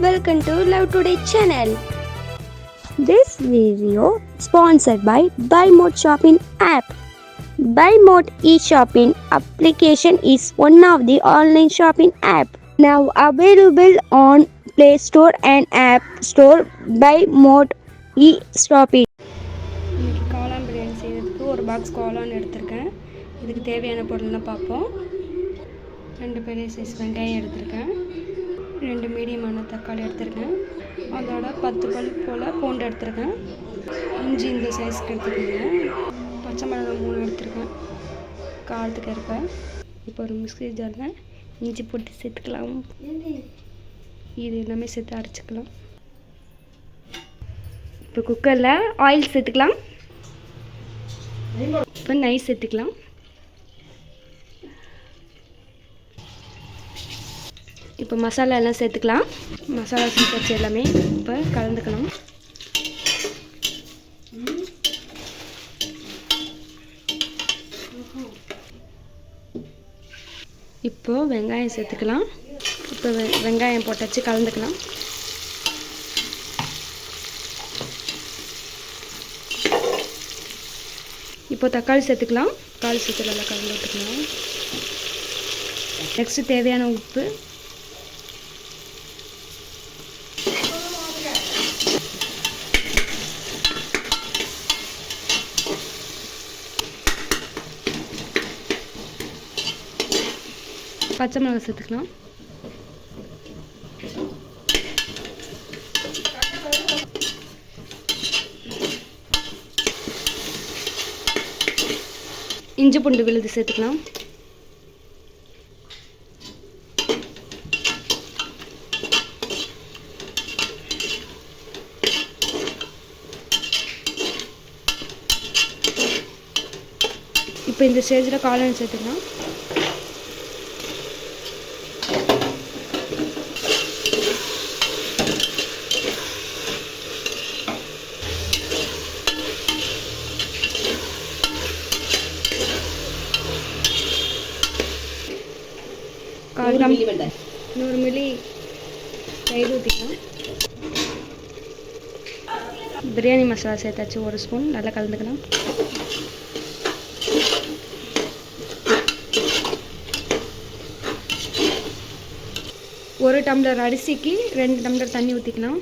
welcome to Love Today channel. This video sponsored by Buy Mode Shopping app. Buy Mode e-shopping application is one of the online shopping app now available on Play Store and App Store. Buy Mode e-shopping. இன்னைக்கு காளான் பிரியாணி செய்கிறதுக்கு ஒரு box காளான் எடுத்திருக்கேன் இதுக்கு தேவையான பொருள்லாம் பார்ப்போம் ரெண்டு பெரிய சைஸ் வெங்காயம் எடுத்திருக்கேன் ரெண்டு மீடியமான தக்காளி எடுத்திருக்கேன். அதோட பத்து பல் போல் பூண்டு எடுத்திருக்கேன். இஞ்சி இந்த சைஸ்க்கு எடுத்துருக்கேன் பச்சை மிளகாய் மூணு எடுத்திருக்கேன். காரத்துக்கு இருப்பேன் இப்போ ஒரு மிக்ஸி ஜாரில் இஞ்சி போட்டு சேர்த்துக்கலாம். இது எல்லாமே சேர்த்து அரைச்சிக்கலாம். இப்போ குக்கரில் ஆயில் சேர்த்துக்கலாம். இப்போ நைஸ் சேர்த்துக்கலாம். இப்போ மசாலா எல்லாம் சேர்த்துக்கலாம். மசாலா சேர்த்து எல்லாமே இப்போ கலந்துக்கணும். இப்போ வெங்காயம் சேர்த்துக்கலாம். இப்போ வெ வெங்காயம் போட்டாச்சு கலந்துக்கலாம். இப்போ தக்காளி சேர்த்துக்கலாம். தக்காளி சேர்த்து நல்லா கலந்து விட்டுக்கலாம். நெக்ஸ்ட்டு தேவையான உப்பு பச்சை மிளகாய் சேர்த்துக்கலாம். இஞ்சி பூண்டு விழுது சேர்த்துக்கலாம். இப்போ இந்த ஸ்டேஜில் காளான் சேர்த்துக்கலாம். கால் கிராம் நூறு மில்லி தயிர் ஊற்றிக்கலாம் பிரியாணி மசாலா சேர்த்தாச்சு ஒரு ஸ்பூன் நல்லா கலந்துக்கலாம் ஒரு டம்ளர் அரிசிக்கு ரெண்டு டம்ளர் தண்ணி ஊற்றிக்கலாம்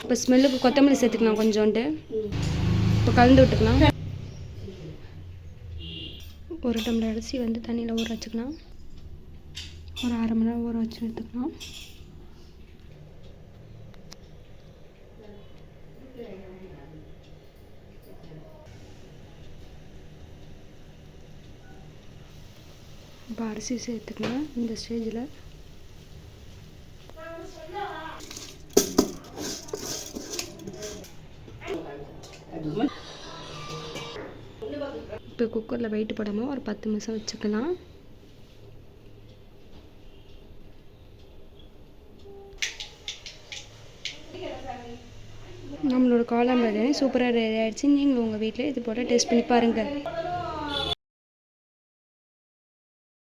இப்போ ஸ்மெல்லுக்கு கொத்தமல்லி சேர்த்துக்கலாம் கொஞ்சோண்டு. இப்போ கலந்து விட்டுக்கலாம் ஒரு டம்ளர் அரிசி வந்து தண்ணியில் ஊற வச்சுக்கலாம். ஒரு அரை மணி நேரம் ஊற வச்சு எடுத்துக்கலாம். இப்போ அரிசி சேர்த்துக்கலாம் இந்த ஸ்டேஜில் இப்போ குக்கரில் வெயிட் போடாமல் ஒரு பத்து நிமிஷம் வச்சுக்கலாம். நம்மளோட காளான் பிரியாணி சூப்பராக ரெடி ஆகிடுச்சு நீங்களும் உங்கள் வீட்டில் இது போல் டேஸ்ட் பண்ணி பாருங்கள்.